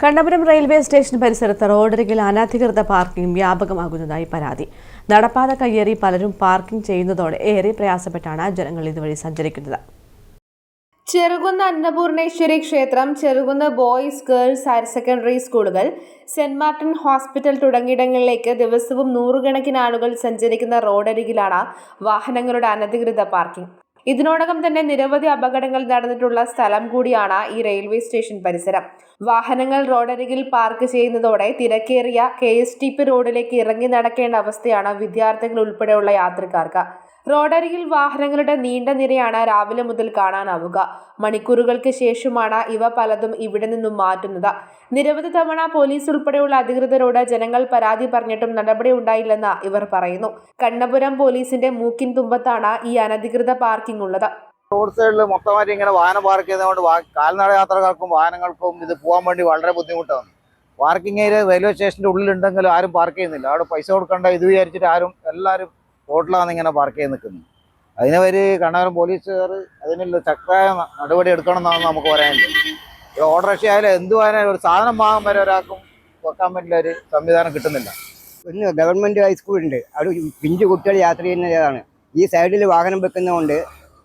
Kannapuram railway station പരിസരത്ത് റോഡരികിൽ അനധികൃത പാർക്കിംഗ് വ്യാപകമാകുന്നതായി പരാതി. നടപ്പാത കയ്യേറി പലരും പാർക്കിംഗ് ചെയ്യുന്നതോടെ ഏറെ പ്രയാസപ്പെട്ടാണ് ജനങ്ങൾ ഇതുവഴി സഞ്ചരിക്കുന്നത്. ചെറുകുന്ന് അന്നപൂർണേശ്വരി ക്ഷേത്രം Cherukunnu boys girls higher secondary സ്കൂളുകൾ സെന്റ് മാർട്ടിൻ ഹോസ്പിറ്റൽ തുടങ്ങിയിടങ്ങളിലേക്ക് ദിവസവും നൂറുകണക്കിന് ആളുകൾ സഞ്ചരിക്കുന്ന റോഡരികിലാണ് വാഹനങ്ങളുടെ അനധികൃത പാർക്കിംഗ്. ഇതിനോടകം തന്നെ നിരവധി അപകടങ്ങൾ നടന്നിട്ടുള്ള സ്ഥലം കൂടിയാണ് ഈ റെയിൽവേ സ്റ്റേഷൻ പരിസരം. വാഹനങ്ങൾ റോഡരികിൽ പാർക്ക് ചെയ്യുന്നതോടെ തിരക്കേറിയ കെ റോഡിലേക്ക് ഇറങ്ങി നടക്കേണ്ട അവസ്ഥയാണ് വിദ്യാർത്ഥികൾ ഉൾപ്പെടെയുള്ള യാത്രക്കാർക്ക്. റോഡരികിൽ വാഹനങ്ങളുടെ നീണ്ട നിരയാണ് രാവിലെ മുതൽ കാണാനാവുക. മണിക്കൂറുകൾക്ക് ശേഷമാണ് ഇവ പലതും ഇവിടെ നിന്നും മാറ്റുന്നത്. നിരവധി തവണ പോലീസ് ഉൾപ്പെടെയുള്ള അധികൃതരോട് ജനങ്ങൾ പരാതി പറഞ്ഞിട്ടും നടപടി ഉണ്ടായില്ലെന്ന് ഇവർ പറയുന്നു. കണ്ണപുരം പോലീസിന്റെ മൂക്കിൻ തുമ്പത്താണ് ഈ അനധികൃത പാർക്കിംഗ് ഉള്ളത്. റോഡ് സൈഡിൽ മൊത്തമായിട്ട് ഇങ്ങനെ വാഹനം പാർക്ക് ചെയ്തതുകൊണ്ട് വാ- കാൽനട യാത്രക്കാർക്കും വാഹനങ്ങൾക്കും ഇത് പോകാൻ വേണ്ടി വളരെ ബുദ്ധിമുട്ടാണ്. പാർക്കിംഗ് ഏരിയ റെയിൽവേ സ്റ്റേഷന്റെ ഉള്ളിലുണ്ടെങ്കിലും ആരും പാർക്ക് ചെയ്യുന്നില്ല. അവിടെ പൈസ കൊടുക്കേണ്ട ഇത് വിചാരിച്ചിട്ട് ആരും എല്ലാവരും റോഡിലാണ് ഇങ്ങനെ പാർക്ക് ചെയ്ത് നിൽക്കുന്നത്. അതിനവര് കണ്ണവരം പോലീസുകാർ അതിനുള്ള ന- നടപടി എടുക്കണമെന്നാണ് നമുക്ക് പറയാനുള്ളത്. ഒരു ഓട്ടോറിക്ഷ ആയാലും എന്തുവായാലും ഒരു സാധനം വാങ്ങാൻ വരെ ഒരാൾക്കും വെക്കാൻ പറ്റില്ല ഒരു സംവിധാനം കിട്ടുന്നില്ല. ഒന്ന് ഗവൺമെന്റ് ഹൈസ്കൂളുണ്ട് അവിടെ പിഞ്ചു കുട്ടികൾ യാത്ര ചെയ്യുന്നതാണ്. ഈ സൈഡിൽ വാഹനം വെക്കുന്നതുകൊണ്ട്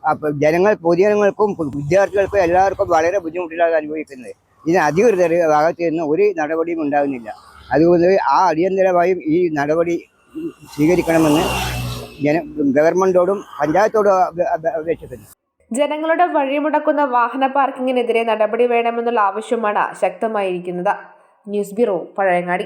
അപ്പം ജനങ്ങൾ പൊതുജനങ്ങൾക്കും വിദ്യാർത്ഥികൾക്കും എല്ലാവർക്കും വളരെ ബുദ്ധിമുട്ടിലാണ് അനുഭവിക്കുന്നത്. ഇതിന് അധികൃതർ ഭാഗത്ത് നിന്ന് ഒരു നടപടിയും ഉണ്ടാകുന്നില്ല. അതുകൊണ്ട് ആ അടിയന്തരമായും ഈ നടപടി സ്വീകരിക്കണമെന്ന് ജന ഗവൺമെന്റോടും പഞ്ചായത്തോടും അപേ- അപേ- അപേക്ഷിക്കുന്നു. ജനങ്ങളുടെ വഴിമുടക്കുന്ന വാഹന പാർക്കിങ്ങിനെതിരെ നടപടി വേണമെന്നുള്ള ആവശ്യമാണ് ശക്തമായിരിക്കുന്നത്. News bureau Pazhayangadi.